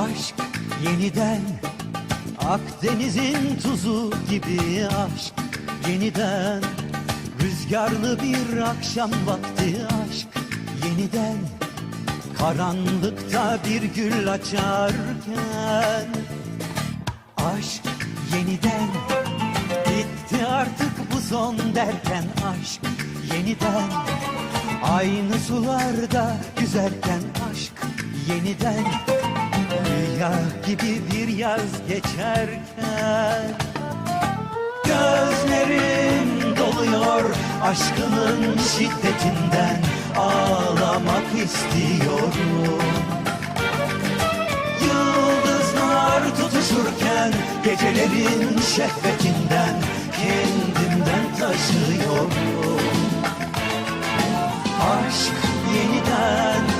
Aşk yeniden Akdeniz'in tuzu gibi aşk yeniden. Rüzgarlı bir akşam vakti aşk yeniden. Karanlıkta bir gül açarken Aşk yeniden. Bitti artık bu son derken aşk yeniden. Aynı sularda yüzerken aşk yeniden Siyah gibi bir yaz geçerken Gözlerim doluyor aşkının şiddetinden Ağlamak istiyorum. Yıldızlar tutuşurken Gecelerin şehvetinden Kendimden taşıyorum. Aşk yeniden